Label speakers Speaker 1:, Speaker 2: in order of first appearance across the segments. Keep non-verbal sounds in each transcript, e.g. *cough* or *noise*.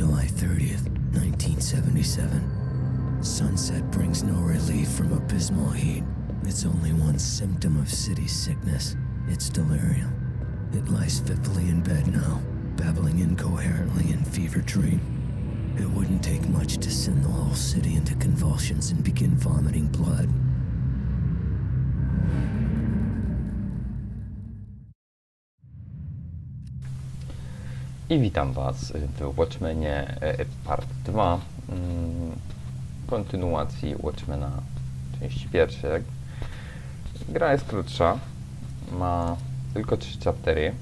Speaker 1: July 30th, 1977. Sunset brings no relief from abysmal heat. It's only one symptom of city sickness. It's delirium. It lies fitfully in bed now, babbling incoherently in fever dream. It wouldn't take much to send the whole city into convulsions and begin vomiting blood.
Speaker 2: I witam Was w Watchmenie e, Part 2, mm, kontynuacji Watchmena części pierwszej. Gra jest krótsza, ma tylko 3 chaptery,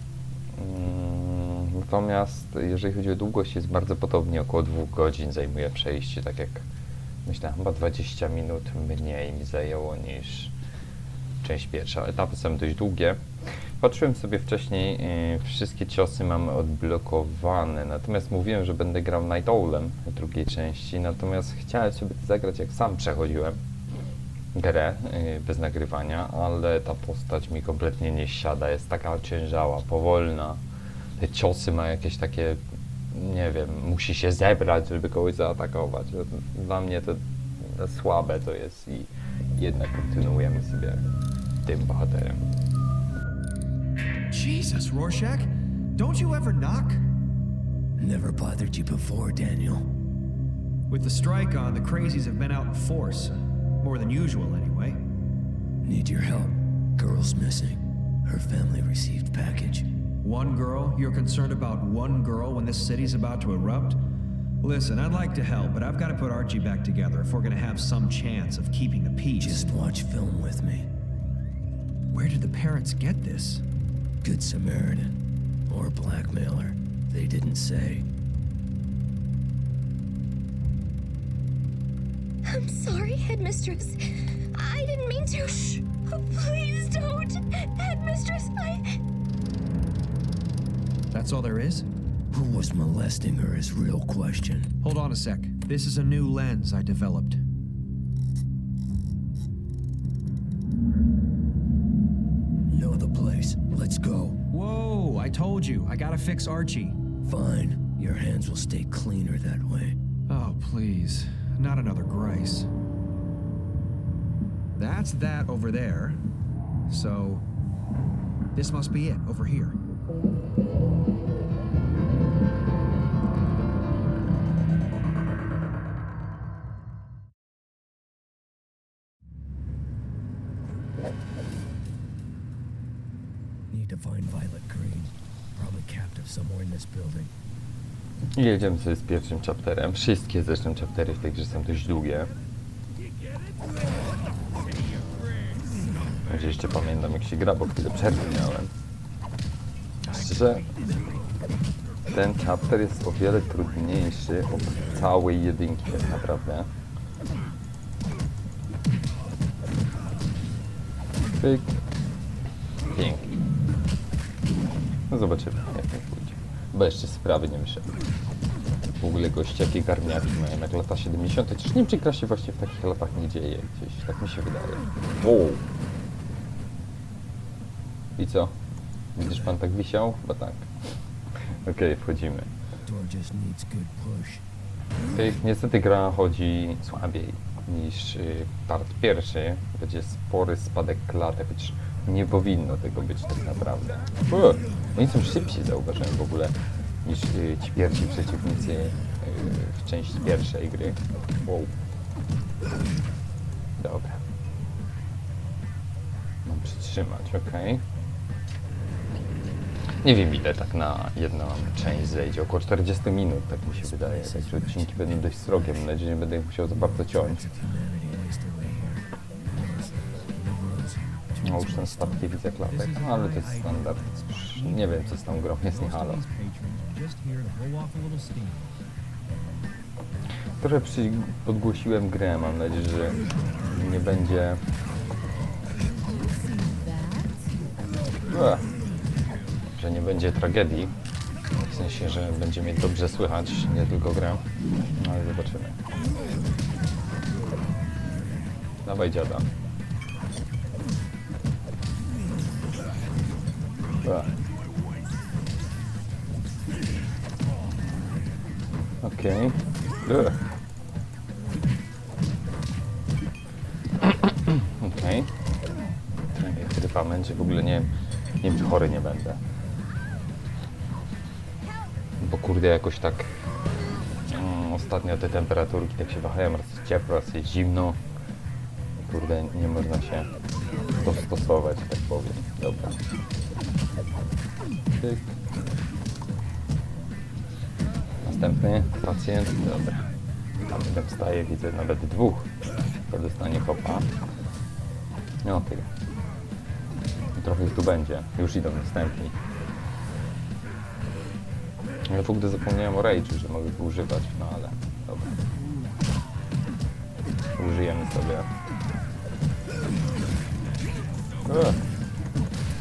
Speaker 2: mm, natomiast jeżeli chodzi o długość jest bardzo podobnie, około 2 godzin zajmuje przejście, tak jak myślałem, chyba 20 minut mniej mi zajęło niż część pierwsza. Etapy są dość długie. Patrzyłem sobie wcześniej, yy, wszystkie ciosy mamy odblokowane, natomiast mówiłem, że będę grał Night Owlem w drugiej części, natomiast chciałem sobie to zagrać jak sam przechodziłem grę yy, bez nagrywania, ale ta postać mi kompletnie nie siada, jest taka ociężała, powolna, te ciosy ma jakieś takie, nie wiem, musi się zebrać, żeby kogoś zaatakować. Dla mnie to słabe to jest i jednak kontynuujemy sobie tym bohaterem.
Speaker 3: Jesus, Rorschach, don't you ever knock?
Speaker 1: Never bothered you before, Daniel.
Speaker 3: With the strike on, the crazies have been out in force. More than usual, anyway.
Speaker 1: Need your help. Girl's missing. Her family received package.
Speaker 3: One girl? You're concerned about one girl when this city's about to erupt? Listen, I'd like to help, but I've got to put Archie back together if we're going to have some chance of keeping the peace.
Speaker 1: Just watch film with me.
Speaker 3: Where did the parents get this?
Speaker 1: Good Samaritan. Or blackmailer. They didn't say.
Speaker 4: I'm sorry, Headmistress. I didn't mean to. Shh. Oh, Please don't. Headmistress, I.
Speaker 3: That's all there is?
Speaker 1: Who was molesting her is real question.
Speaker 3: Hold on a sec. This is a new lens I developed. Told you. I gotta fix Archie.
Speaker 1: Fine. Your hands will stay cleaner that way.
Speaker 3: Oh, please. Not another Grice. That's that over there. So, this must be it, over here.
Speaker 1: Need to find Violet Green.
Speaker 2: Jedziemy sobie z pierwszym chapterem. Wszystkie zresztą chaptery w tej grze są dość długie. Może jeszcze pamiętam jak się gra, bo chwilę przerwy miałem. Szczerze, ten chapter jest o wiele trudniejszy od całej jedynki tak naprawdę. Pyk. Pięknie. No zobaczymy jak to pójdzie. Bo jeszcze sprawy nie wyszedł. W ogóle gościaki garniaki mają jak lata 70. Czyż nie wiem, czy gra się właśnie w takich latach nie dzieje gdzieś, tak mi się wydaje. Wow. I co? Widzisz pan tak wisiał? Bo tak. Okej, wchodzimy. Niestety gra chodzi słabiej niż y, part pierwszy. Będzie spory spadek klatek, chociaż nie powinno tego być tak naprawdę. O, oni są szybsi, zauważyłem w ogóle, niż y, ci pierwsi przeciwnicy y, w części pierwszej gry. Wow. Dobra. Mam przytrzymać, okej. Nie wiem ile tak na jedną część zejdzie, około 40 minut, tak mi się wydaje. Także odcinki będą dość srogie, mam nadzieję, że nie będę ich musiał za bardzo ciąć.
Speaker 1: No
Speaker 2: już ten spadki widzę klatek, no, ale to jest standard. Nie wiem co z tą grą, jest nie halo. Trochę podgłosiłem grę, mam nadzieję, że nie będzie... Ua, że nie będzie tragedii. W sensie, że będzie mnie dobrze słychać, nie tylko grę. No ale zobaczymy. Dawaj dziada. Okej. Ugh. Okej. Okay. Trypa męczy, w ogóle nie wiem, nie wiem czy chory nie będę. Bo kurde jakoś tak mm, ostatnio te temperaturki tak się wahają, raz jest ciepło, raz jest zimno. Kurde, nie można się dostosować, tak powiem. Dobra. Tyk. Następny pacjent, dobra. Tam jeden wstaje, widzę nawet dwóch. To dostanie kopa. No okej. Trochę ich tu będzie. Już idą następni. Ale w ogóle zapomniałem o Rage'u, że mogę go używać, no ale dobra. Użyjemy sobie. Ech.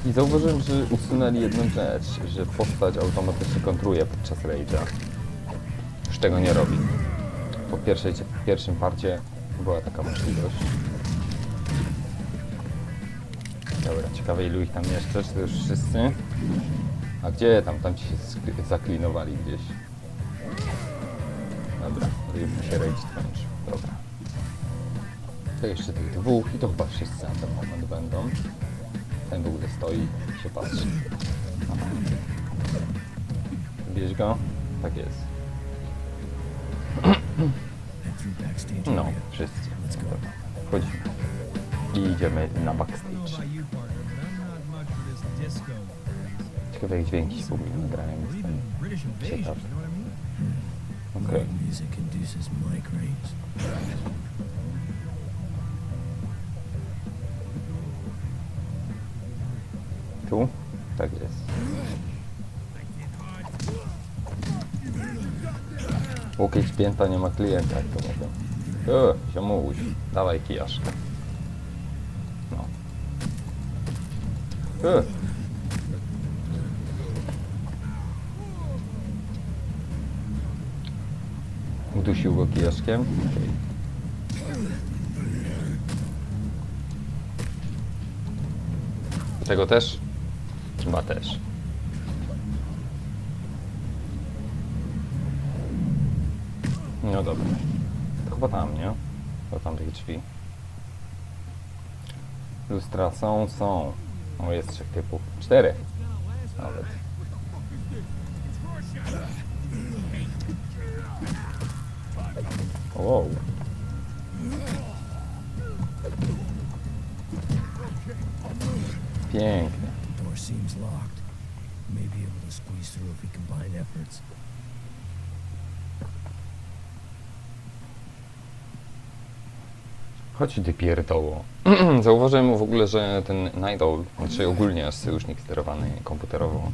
Speaker 2: I zauważyłem, że usunęli jedną rzecz, że postać automatycznie kontruje podczas Rage'a. Już tego nie robi. Po pierwszej, pierwszym parcie była taka możliwość. Dobra, ciekawe ilu ich tam jeszcze, czy to już wszyscy? A gdzie tam? Tam ci się zaklinowali gdzieś. Dobra, ryb się rage skończy. Dobra. To jeszcze tych dwóch i to chyba wszyscy na ten moment będą. Ten w ogóle stoi i się patrzy. Aha. Bierz go? Tak jest. No, wszyscy. Wchodzimy. I idziemy na backstage. Ciekawe jak dźwięki w ogóle nagrają. Jestem ciekaw.
Speaker 3: mean?
Speaker 2: Okej. Tu? Tak jest. Łokieć pięta nie ma klienta, jak to mówią. E, ziomuś, dawaj kijaszkę. No. E. Udusił go kijaszkiem. Okej. Tego też? Chyba też. No dobra. Chyba tam, nie? Do tamtych drzwi. Lustra są, są. O, jest trzech typów. Cztery. Nawet. Wow. Pięknie.
Speaker 1: Door seems locked. May able to squeeze through if we combine efforts.
Speaker 2: Chodź ty pierdoło. *clears throat* Zauważyłem w ogóle, że ten Night Owl, znaczy ogólnie sojusznik sterowany komputerowo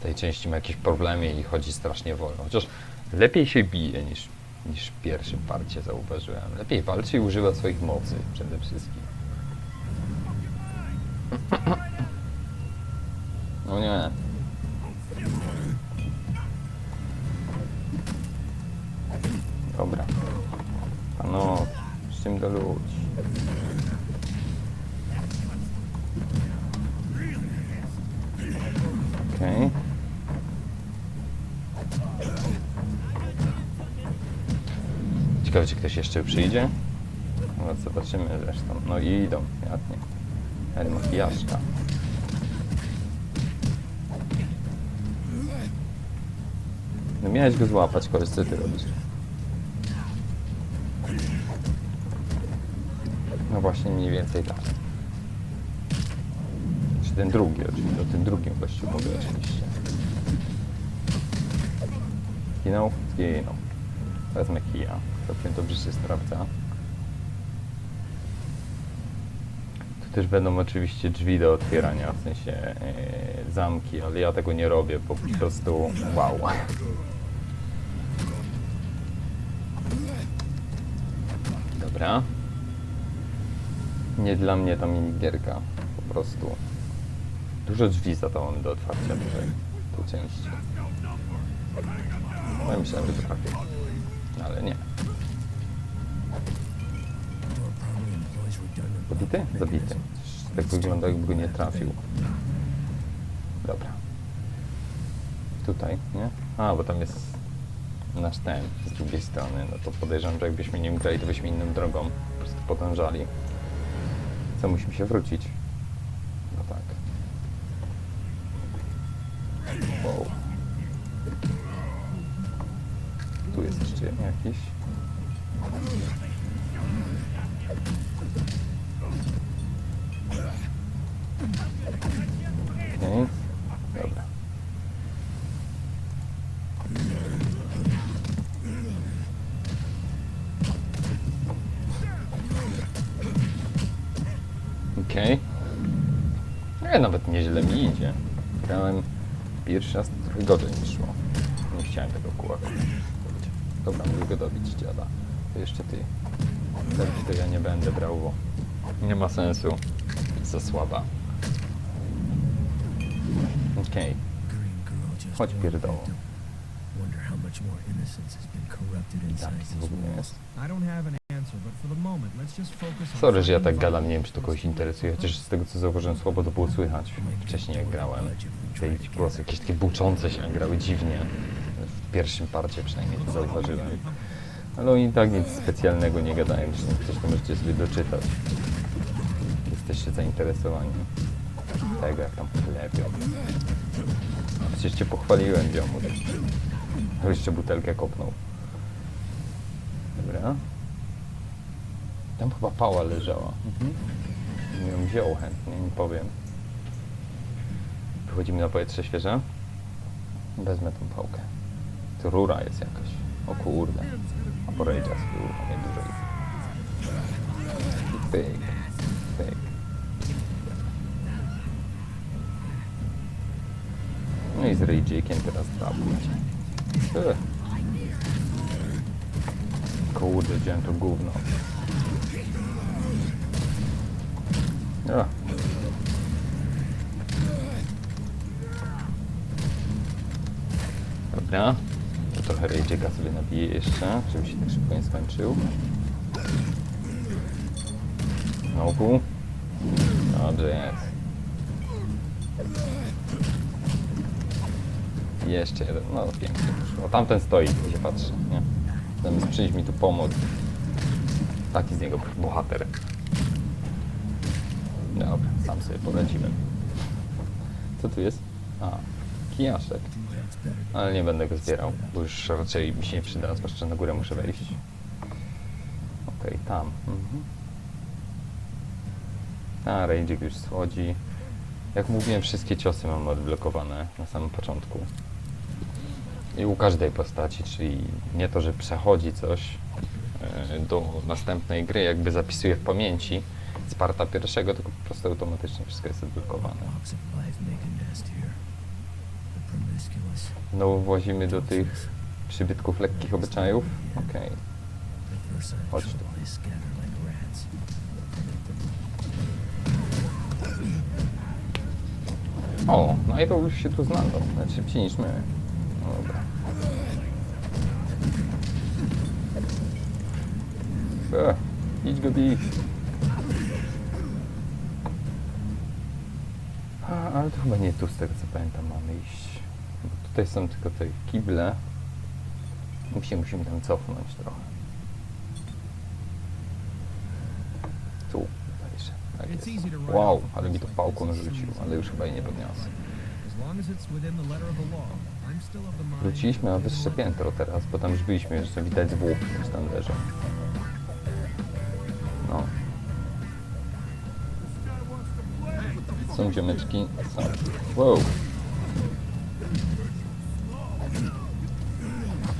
Speaker 2: w tej części ma jakieś problemy i chodzi strasznie wolno. Chociaż lepiej się bije niż, niż w pierwszym parcie zauważyłem. Lepiej walczy i używa swoich mocy przede wszystkim. Czy ktoś jeszcze przyjdzie? No, zobaczymy zresztą. No i idą, ładnie. El makijażka. No miałeś go złapać, koleś, co ty robisz? No właśnie mniej więcej tak. Czy ten drugi oczywiście, o tym drugim gościu mówię oczywiście. Zginął? Zginął. Wezmę kija. Całkiem dobrze się sprawdza. Tu też będą oczywiście drzwi do otwierania, w sensie yy, zamki, ale ja tego nie robię, po prostu wow. Dobra. Nie dla mnie ta minigierka. Po prostu. Dużo drzwi za to do otwarcia tutaj. Tu część. No myślałem, że trafię. Ale nie. Zabity? Zabity. Tak wygląda, jakby nie trafił. Dobra. Tutaj, nie? A, bo tam jest nasz ten z drugiej strony, no to podejrzewam, że jakbyśmy nim grali, to byśmy inną drogą po prostu podążali. Co, musimy się wrócić? No tak. Wow. Tu jest jeszcze jakiś. Pierwszy raz trochę gorzej niż szło. Nie chciałem tego kułaka. Dobra, mogę go dobić, dziada. To jeszcze ty. Dobić to ja nie będę brał, bo nie ma sensu. Za słaba. Okej.
Speaker 1: Just
Speaker 2: Chodź, pierdoło. Tak, w ogóle jest. Sorry, że ja tak gadam, nie wiem czy to kogoś interesuje, chociaż z tego co zauważyłem słabo to było słychać wcześniej jak grałem. Te głosy jakieś takie buczące się grały dziwnie. W pierwszym parcie przynajmniej to zauważyłem. Ale oni i tak nic specjalnego nie gadają, jeśli coś to możecie sobie doczytać. Jesteście zainteresowani tego jak tam chlebią. Przecież cię pochwaliłem, ziomu. Jeszcze butelkę kopnął. Dobra. Tam chyba pała leżała. Mhm. Bym ją wziął chętnie, nie powiem. Wychodzimy na powietrze świeże. Wezmę tą pałkę. Tu rura jest jakaś. O kurde. A porejdzia tyłu, nie dużo Pyk, pyk. No i z rejdziekiem teraz. Ech. Kurde, wziąłem to gówno. Ja. Dobra. To trochę rejdzieka sobie nabiję jeszcze, żeby się tak szybko nie skończył. Znowu. Dobrze jest. Jeszcze jeden. No pięknie poszło. Tamten stoi, się patrzy, nie? Zamiast przyjść mi tu pomóc. Taki z niego bohater. Dobra, sam sobie poradziłem. Co tu jest? A, kijaszek. Ale nie będę go zbierał, bo już raczej mi się nie przyda, zwłaszcza na górę muszę wejść. Okej, tam. Mhm. A, Ranger już schodzi. Jak mówiłem, wszystkie ciosy mam odblokowane na samym początku. I u każdej postaci, czyli nie to, że przechodzi coś e, do następnej gry, jakby zapisuje w pamięci z parta pierwszego, tylko po prostu automatycznie wszystko jest odblokowane. Znowu włazimy do tych przybytków lekkich obyczajów. Okej.
Speaker 1: versatile
Speaker 2: Chodź. O, no i to już się tu znalazł. Nawet szybciej niż my. No Dobra. E, idź go bij. A, ale to chyba nie tu, z tego co pamiętam, mamy iść. Bo tutaj są tylko te kible. My się musimy tam cofnąć trochę. Tu, bodajże. Tak jest. Wow, ale mi to pałką rzucił, ale już chyba jej nie podniosę. Wróciliśmy na wyższe piętro teraz, bo tam już byliśmy, jeszcze widać zwłok, już tam leżą. Są ziomeczki? Są. Wow!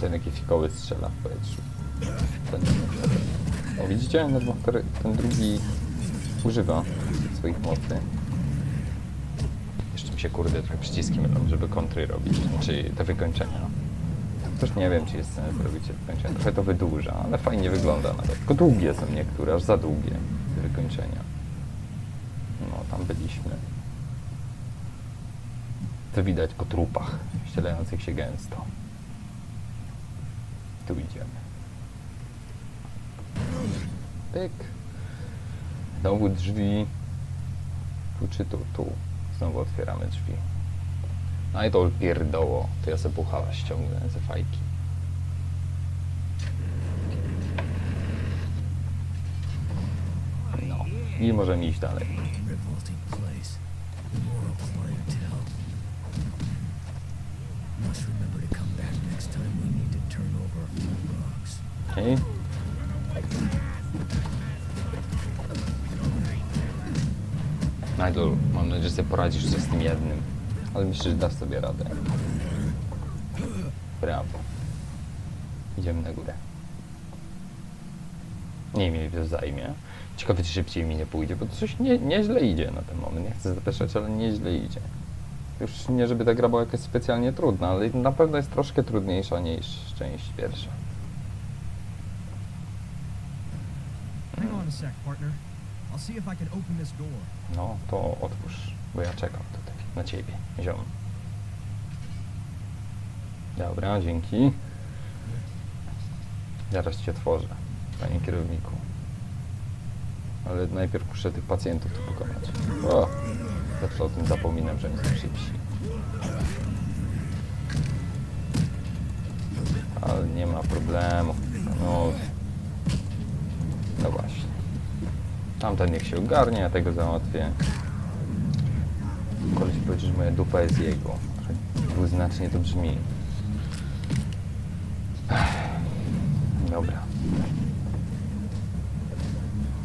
Speaker 2: Ten jakie fikoły strzela w powietrzu. Ten, o widzicie? No ten- ten drugi używa swoich mocy. Jeszcze mi się kurde trochę przyciski mylą, żeby kontry robić, czy te wykończenia. Też nie wiem, czy jest sens zrobić te wykończenia. Trochę to wydłuża, ale fajnie wygląda nawet. Tylko długie są niektóre, aż za długie wykończenia byliśmy. Co widać po trupach ścielających się gęsto. Tu idziemy. Pyk. Znowu drzwi. Tu czy tu? Tu. Znowu otwieramy drzwi. No i to pierdoło. To ja sobie puchała ściągnę ze fajki. No. I możemy iść dalej.
Speaker 1: Revolting place. Immoral clientele. Must remember to come back next time we need to turn over a few rocks.
Speaker 2: Idol, mam nadzieję, że sobie poradzisz sobie z tym jednym. Ale myślę, że dasz sobie radę. Brawo. Idziemy na górę. Nie wiem, ile to zajmie. Ciekawe, czy szybciej mi nie pójdzie, bo to coś nie, nieźle idzie na ten moment. Nie chcę zapeszać, ale nieźle idzie. Już nie, żeby ta gra była jakaś specjalnie trudna, ale na pewno jest troszkę trudniejsza niż część pierwsza. No, to otwórz, bo ja czekam tutaj na ciebie, ziom. Dobra, dzięki. Zaraz ci otworzę, panie kierowniku. Ale najpierw muszę tych pacjentów tu pokonać. O! Zawsze o tym zapominam, że oni są szybsi. Ale nie ma problemu. No, no właśnie. Tamten niech się ogarnie, ja tego załatwię. Koleś powiedział, że moja dupa jest jego. Dwuznacznie to brzmi. Dobra.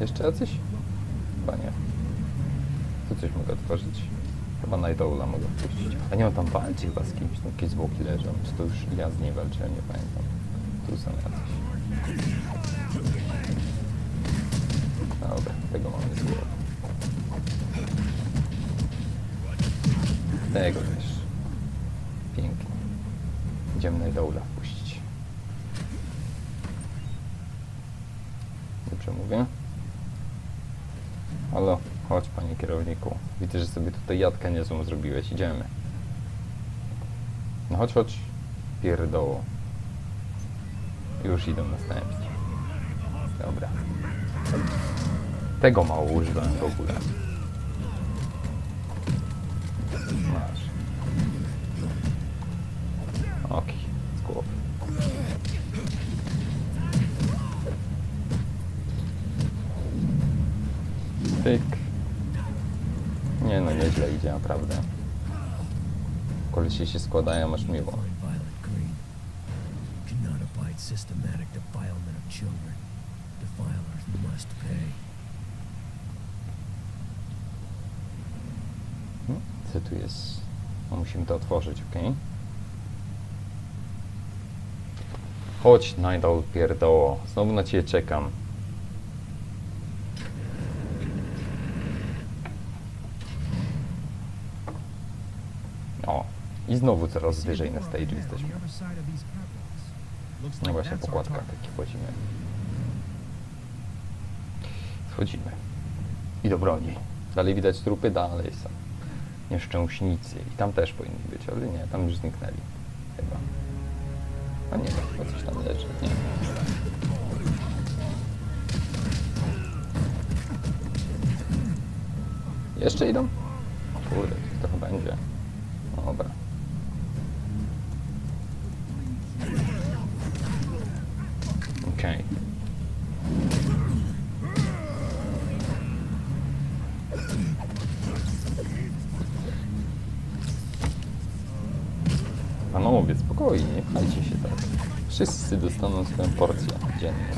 Speaker 2: Jeszcze jacyś? Chyba nie. Tu coś mogę otworzyć? Chyba Nightoula mogę wpuścić. A nie on tam walczy chyba z kimś, tam jakieś zwłoki leżą. Czy to już ja z niej walczyłem, nie pamiętam. Tu są jacyś. Dobra, tego mamy z głowy. Tego też. Pięknie. Idziemy na Idoula wpuścić. Dobrze mówię? Halo, chodź panie kierowniku. Widzę, że sobie tutaj jadkę niezłą zrobiłeś. Idziemy. No chodź, chodź. Pierdoło. Już idą następni. Dobra. Tego mało używałem w ogóle.
Speaker 1: Children. Defilers must pay.
Speaker 2: Hmm, Co tu jest? No, musimy to otworzyć, ok? Chodź, Najdol pierdoło. Znowu na ciebie czekam. O, i znowu coraz wyżej na stage jesteśmy. No właśnie, pokładka taki wchodzimy. Schodzimy. I do broni. Dalej widać trupy, dalej są nieszczęśnicy. I tam też powinni być, ale nie, tam już zniknęli. Chyba. A nie, chyba coś tam leży. Nie. Jeszcze idą? Kurde, to trochę będzie. Wszyscy dostaną swoją porcję dziennie.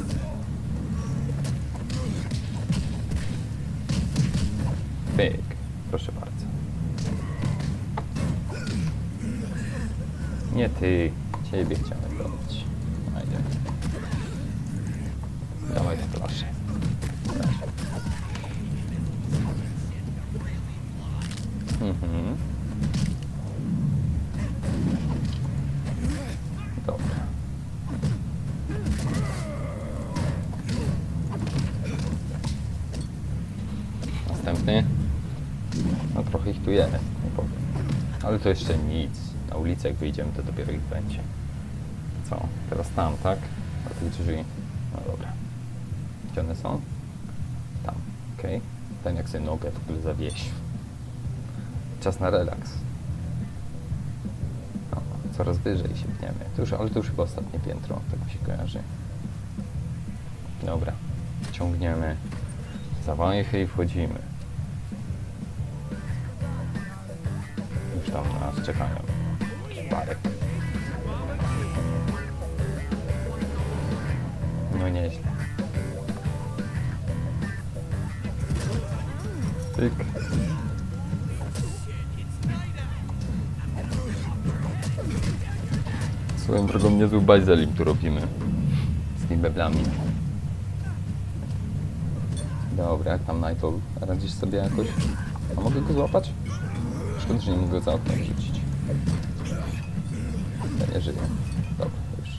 Speaker 2: Pyk, proszę bardzo. Nie ty, ciebie chciałem Następny. No trochę ich tu jest, nie powiem. Ale to jeszcze nic. Na ulicę jak wyjdziemy, to dopiero ich będzie. Co? Teraz tam, tak? Do tych drzwi. No dobra. Gdzie one są? Tam, okej. Ten jak sobie nogę w ogóle zawiesił. Czas na relaks. No, coraz wyżej się pniemy. To już, ale to już chyba ostatnie piętro, tak mi się kojarzy. Dobra, ciągniemy. Zawajchy i wchodzimy. Czekają. Parek. No nieźle. Tyk. Swoją drogą niezły bajzelim tu robimy. Z tymi meblami. Dobra, jak tam Nightol? Radzisz sobie jakoś? A mogę go złapać? Szkoda, że nie mogę za wrzucić. Ja nie żyję. Dobra, już.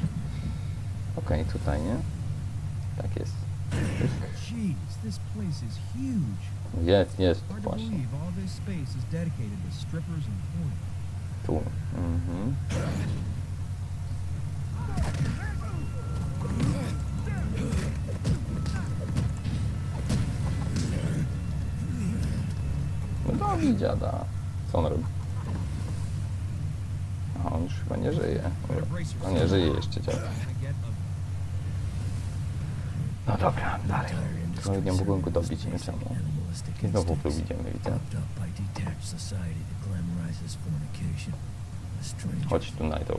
Speaker 2: Okej, tutaj, nie? Tak jest. Jest, jest, właśnie. Tu. Mhm. No to dziada. Co on robi? A on już chyba nie żyje. No nie żyje jeszcze
Speaker 3: a
Speaker 2: No dobra, dalej. No nie mogłem go dobić niczemu.
Speaker 1: Animalistic
Speaker 2: I znowu tu idziemy, widzę. Chodź tu,
Speaker 1: and cellulite.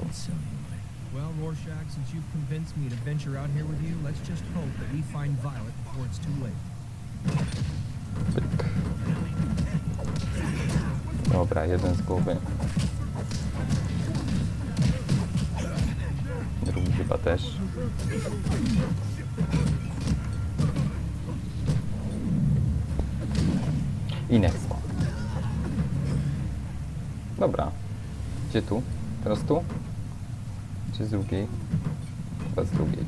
Speaker 3: Well, Rorschach, since you've convinced me to venture out here with you, let's just hope that we find Violet before it's too late.
Speaker 2: Dobra, jeden z głowy. Drugi chyba też. I next one. Dobra. Gdzie tu? Teraz tu? Czy z drugiej? Chyba z drugiej.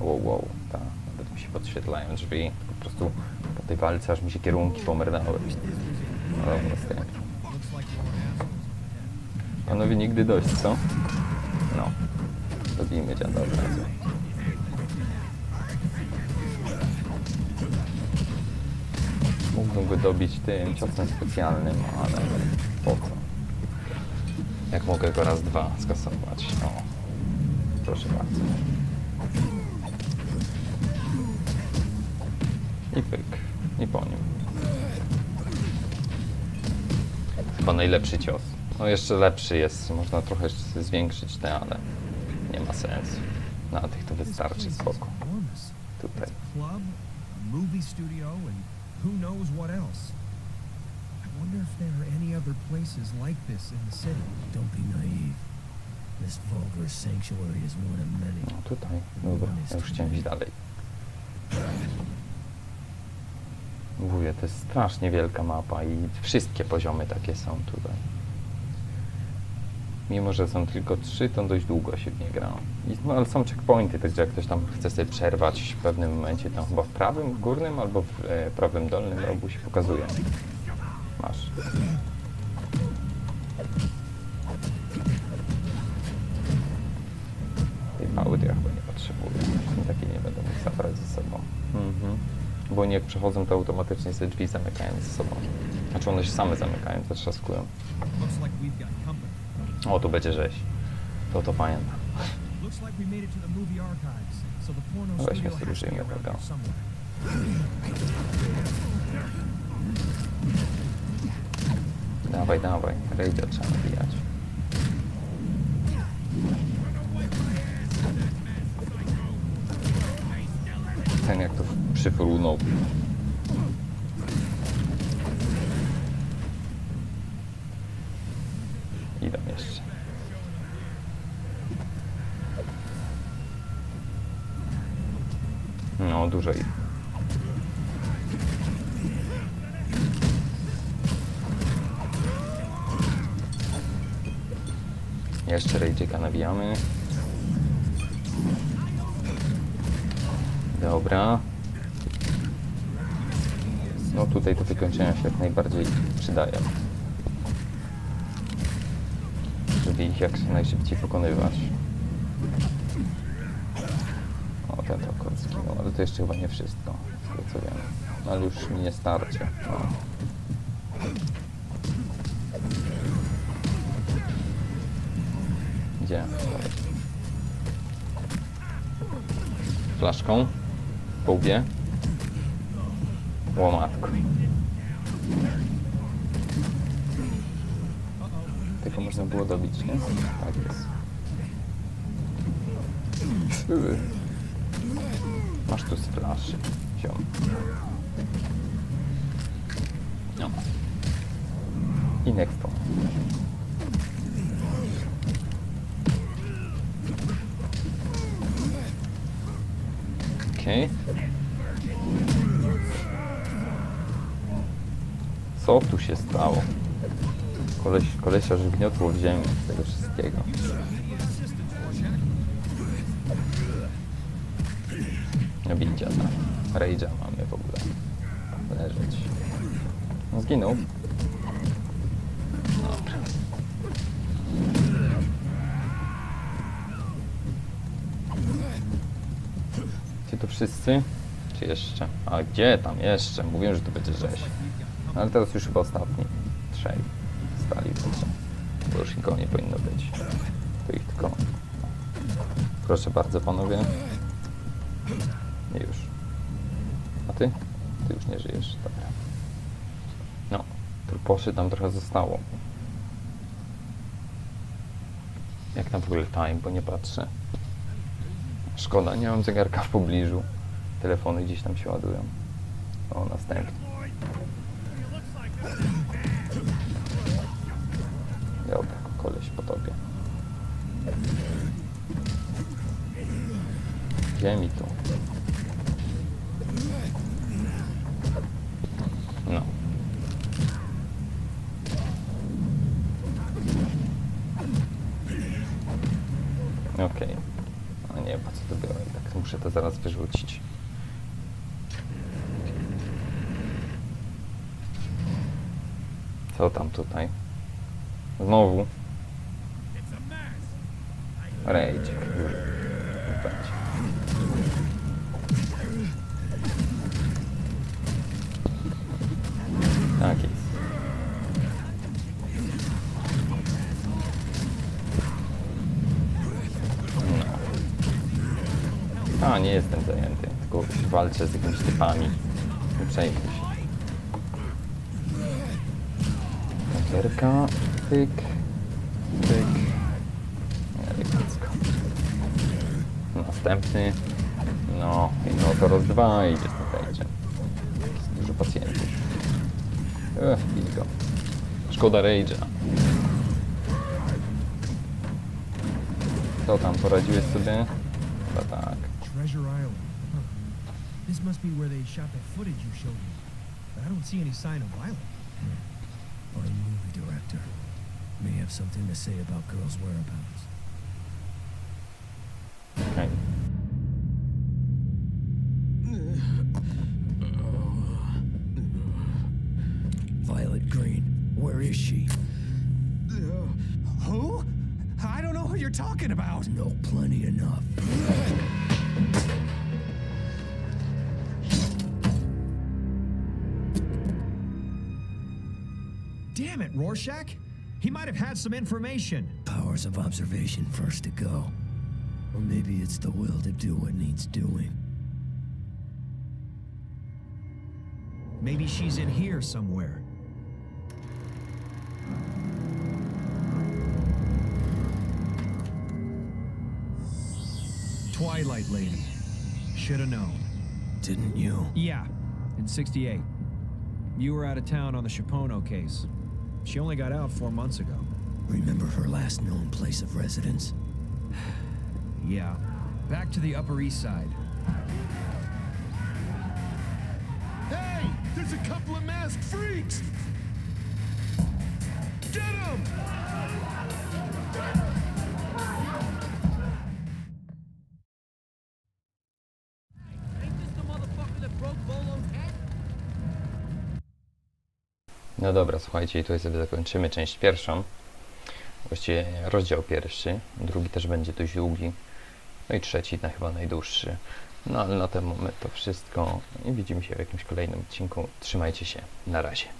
Speaker 2: Wow, wow, tak. Nawet mi się podświetlają drzwi. Po prostu po tej walce aż mi się kierunki pomrdały. No. Panowie, nigdy dość, co? No. Zabijmy dziada od razu. Mógłbym go dobić tym ciosem specjalnym, ale po co? Jak mogę go raz, dwa skasować? O. Proszę bardzo. I pyk. I po nim. Chyba najlepszy cios. No jeszcze lepszy jest. Można trochę jeszcze zwiększyć te, ale nie ma sensu. Na tych to wystarczy spoko. Tutaj.
Speaker 3: It's a club, a movie studio, and who knows what else. I wonder if there are any other places like this in the city.
Speaker 1: Don't be naive. This vulgar sanctuary is one of many.
Speaker 2: No tutaj. Dobra, ja już chciałem iść dalej. Mówię, to jest strasznie wielka mapa i wszystkie poziomy takie są tutaj. Mimo, że są tylko trzy, to dość długo się w nie gra. No, ale są checkpointy, także jak ktoś tam chce sobie przerwać w pewnym momencie, tam chyba w prawym górnym albo w e, prawym dolnym rogu się pokazuje. Masz. Tej pały to ja chyba nie potrzebuję. Takiej nie będę mógł zabrać ze sobą. Mhm. Bo oni jak przechodzą, to automatycznie te drzwi zamykają ze sobą. Znaczy one się same zamykają, to trzaskują.
Speaker 3: Looks like.
Speaker 2: O, tu będzie rzeź. To to pamiętam. Weźmy sobie
Speaker 3: has to be
Speaker 2: żyjmy
Speaker 3: around
Speaker 2: tego. Dawaj, dawaj. Rejdzia trzeba nabijać. Ten jak to przyfrunął. No, dużo. Jeszcze rejdzika nawijamy. Dobra. No tutaj te wykończenia się jak najbardziej przydają. Żeby ich jak najszybciej pokonywać. O, ten to akurat zginął, ale to jeszcze chyba nie wszystko, z tego co wiem. No, ale już mi nie starcie. No. Gdzie? Flaszką. Po łbie. Łomatko. Tylko można było dobić, nie? Tak jest. Masz tu splaszy, ziom. No. I next one. Okej. Co tu się stało? Koleś, kolesia żygniotło w ziemi z tego wszystkiego. No widziana. Rage'a mamy w ogóle. Leżeć. No zginął. Dobra. Gdzie to wszyscy? Czy jeszcze? A gdzie tam jeszcze? Mówiłem, że to będzie rzeź. No, ale teraz już chyba ostatni. Trzej. Stali tylko. Bo już nikogo nie powinno być. To ich tylko... Proszę bardzo, panowie. Nie już. A ty? Ty już nie żyjesz. Dobra. No. Truposzy tam trochę zostało. Jak tam w ogóle time, bo nie patrzę. Szkoda, nie mam zegarka w pobliżu. Telefony gdzieś tam się ładują. O, następny. Dobra, koleś po tobie. Gdzie mi tu? No. Okej. A nie, po co to było? I tak muszę wyrzucić. Co tam tutaj? Znowu. Rage. Będzie. Nie jestem zajęty, tylko walczę z jakimiś typami. Nie przejmuj się. Papierka, pyk, pyk. Elegancko. Następny. No, i no to roz dwa i stąd wejdzie. Jest dużo pacjentów. Ech, bij go. Szkoda Rage'a. Co tam, poradziłeś sobie? Chyba tak.
Speaker 5: Treasure Island. Huh. This must be where they shot that footage you showed me. But I don't see any sign of Violet. Hmm.
Speaker 1: Our movie director may have something to say about girls' whereabouts.
Speaker 2: Okej.
Speaker 1: Violet Green, where is she?
Speaker 5: Uh, who? I don't know who you're talking about.
Speaker 1: No, plenty enough.
Speaker 3: Damn it, Rorschach! He might have had some information.
Speaker 1: Powers of observation first to go. Or maybe it's the will to do what needs doing.
Speaker 3: Maybe she's in here somewhere. Twilight Lady. Should have known.
Speaker 1: Didn't you?
Speaker 3: Yeah, in 68. You were out of town on the Chapono case. She only got out four months ago.
Speaker 1: Remember her last known place of residence? *sighs*
Speaker 3: Yeah. Back to the Upper East Side.
Speaker 5: Hey, there's a couple of masked freaks. Get them!
Speaker 2: No dobra, słuchajcie, i tutaj sobie zakończymy część pierwszą. Właściwie rozdział pierwszy. Drugi też będzie dość długi. No i trzeci, na chyba najdłuższy. No ale na ten moment to wszystko i widzimy się w jakimś kolejnym odcinku. Trzymajcie się. Na razie.